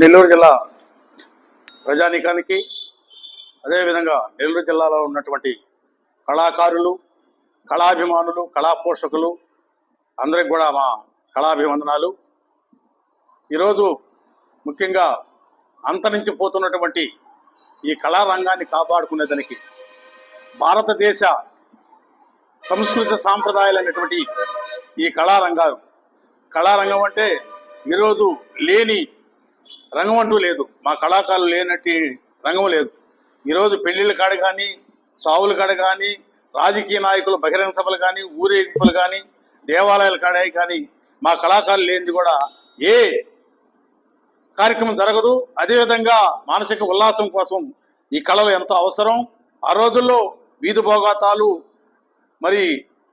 నెల్లూరు జిల్లా ప్రజానీకానికి అదేవిధంగా నెల్లూరు జిల్లాలో ఉన్నటువంటి కళాకారులు కళాభిమానులు కళా పోషకులు అందరికి కూడా మా కళాభివందనాలు. ఈరోజు ముఖ్యంగా అంతరించిపోతున్నటువంటి ఈ కళారంగాన్ని కాపాడుకునేదానికి భారతదేశ సంస్కృత సాంప్రదాయాలైనటువంటి ఈ కళారంగాలు కళారంగం అంటే ఈరోజు లేని రంగం అంటూ లేదు. మా కళాకారులు లేనట్టు రంగం లేదు. ఈరోజు పెళ్ళిళ్ళ కాడ కానీ సావుల కాడ కానీ రాజకీయ నాయకులు బహిరంగ సభలు కానీ ఊరేగింపులు కానీ దేవాలయాల కాడ కానీ మా కళాకారులు లేనిది కూడా ఏ కార్యక్రమం జరగదు. అదేవిధంగా మానసిక ఉల్లాసం కోసం ఈ కళలు ఎంతో అవసరం. ఆ రోజుల్లో వీధి భోగాతాలు మరి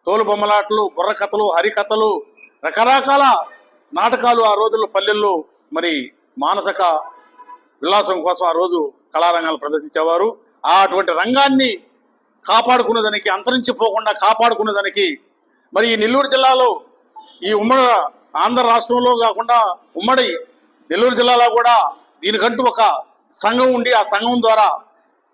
తోలు బొమ్మలాటలు బుర్రకథలు హరికథలు రకరకాల నాటకాలు ఆ రోజుల్లో పల్లెల్లో మరి మానసిక విలాసం కోసం ఆ రోజు కళారంగాలు ప్రదర్శించేవారు. ఆ అటువంటి రంగాన్ని కాపాడుకునేదానికి అంతరించిపోకుండా కాపాడుకునేదానికి మరి ఈ నెల్లూరు జిల్లాలో ఈ ఉమ్మడి ఆంధ్ర రాష్ట్రంలో కాకుండా ఉమ్మడి నెల్లూరు జిల్లాలో కూడా దీనికంటూ ఒక సంఘం ఉండి ఆ సంఘం ద్వారా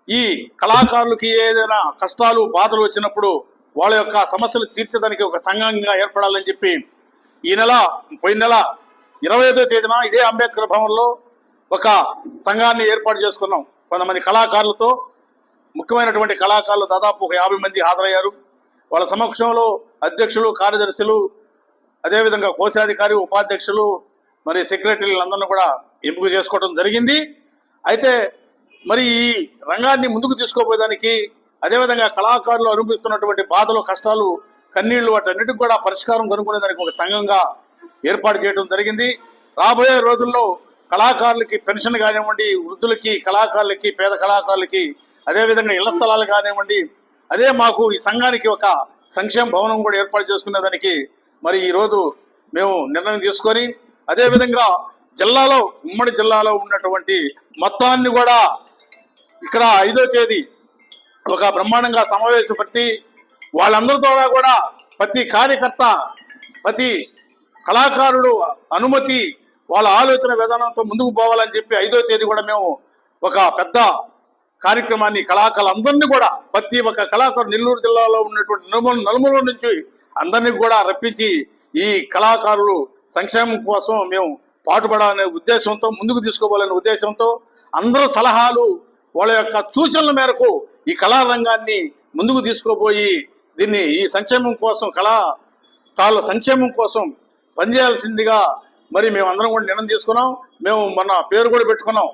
ఈ కళాకారులకి ఏదైనా కష్టాలు బాధలు వచ్చినప్పుడు వాళ్ళ యొక్క సమస్యలు తీర్చడానికి ఒక సంఘంగా ఏర్పడాలని చెప్పి ఈ నెల పోయిన నెల ఇరవై ఐదో తేదీన ఇదే అంబేద్కర్ భవన్లో ఒక సంఘాన్ని ఏర్పాటు చేసుకున్నాం. కొంతమంది కళాకారులతో ముఖ్యమైనటువంటి కళాకారులు దాదాపు ఒక యాభై మంది హాజరయ్యారు. వాళ్ళ సమక్షంలో అధ్యక్షులు కార్యదర్శులు అదేవిధంగా కోశాధికారి ఉపాధ్యక్షులు మరి సెక్రటరీలందరినీ కూడా ఎంపిక చేసుకోవడం జరిగింది. అయితే మరి ఈ రంగాన్ని ముందుకు తీసుకోపోయేదానికి అదేవిధంగా కళాకారులు అనుభవిస్తున్నటువంటి బాధలు కష్టాలు కన్నీళ్ళు వాటన్నిటికి కూడా పరిష్కారం కనుక్కునేదానికి ఒక సంఘంగా ఏర్పాటు చేయడం జరిగింది. రాబోయే రోజుల్లో కళాకారులకి పెన్షన్ కానివ్వండి వృద్ధులకి కళాకారులకి పేద కళాకారులకి అదేవిధంగా ఇళ్ళ స్థలాలు కానివ్వండి అదే మాకు ఈ సంఘానికి ఒక సంక్షేమ భవనం కూడా ఏర్పాటు చేసుకునేదానికి మరి ఈరోజు మేము నిర్ణయం తీసుకొని అదేవిధంగా జిల్లాలో ఉమ్మడి జిల్లాలో ఉన్నటువంటి మొత్తాన్ని కూడా ఇక్కడ ఐదో తేదీ ఒక బ్రహ్మాండంగా సమావేశపెట్టి వాళ్ళందరితో కూడా ప్రతి కార్యకర్త ప్రతి కళాకారుడు అనుమతి వాళ్ళ ఆలోచన విధానంతో ముందుకు పోవాలని చెప్పి ఐదో తేదీ కూడా మేము ఒక పెద్ద కార్యక్రమాన్ని కళాకారులందరినీ కూడా ప్రతి ఒక్క కళాకారు నెల్లూరు జిల్లాలో ఉన్నటువంటి నలుమూల నలుమూల నుంచి అందరినీ కూడా రప్పించి ఈ కళాకారులు సంక్షేమం కోసం మేము పాటుపడాలనే ఉద్దేశంతో ముందుకు తీసుకోవాలనే ఉద్దేశంతో అందరూ సలహాలు వాళ్ళ యొక్క సూచనల మేరకు ఈ కళారంగాన్ని ముందుకు తీసుకోబోయి దీన్ని ఈ సంక్షేమం కోసం కళా తాళ్ళ సంక్షేమం కోసం పనిచేయాల్సిందిగా మరి మేము అందరం కూడా నిర్ణయం తీసుకున్నాం. మేము మన పేరు కూడా పెట్టుకున్నాం.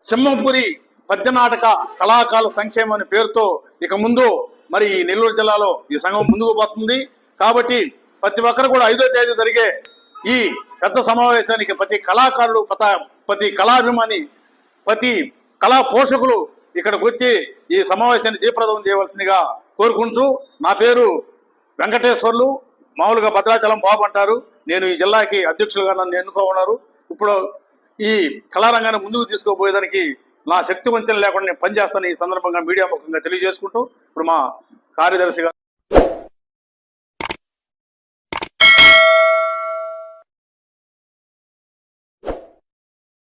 సింహపురి పద్య నాటక కళాకారుల సంక్షేమం అనే పేరుతో ఇక ముందు మరి ఈ నెల్లూరు జిల్లాలో ఈ సంఘం ముందుకు పోతుంది. కాబట్టి ప్రతి ఒక్కరు కూడా ఐదో తేదీ జరిగే ఈ పెద్ద సమావేశానికి ప్రతి కళాకారుడు ప్రతి కళాభిమాని ప్రతి కళా పోషకులు ఇక్కడికి వచ్చి ఈ సమావేశాన్ని జయప్రదం చేయవలసిందిగా కోరుకుంటూ నా పేరు వెంకటేశ్వర్లు. మామూలుగా భద్రాచలం బాబు అంటారు. నేను ఈ జిల్లాకి అధ్యక్షులుగా నన్ను ఎన్నుకోమన్నారు. ఇప్పుడు ఈ కళారంగాన్ని ముందుకు తీసుకోబోయేదానికి నా శక్తి వంచన లేకుండా నేను పనిచేస్తాను ఈ సందర్భంగా మీడియా ముఖంగా తెలియజేసుకుంటూ ఇప్పుడు మా కార్యదర్శిగా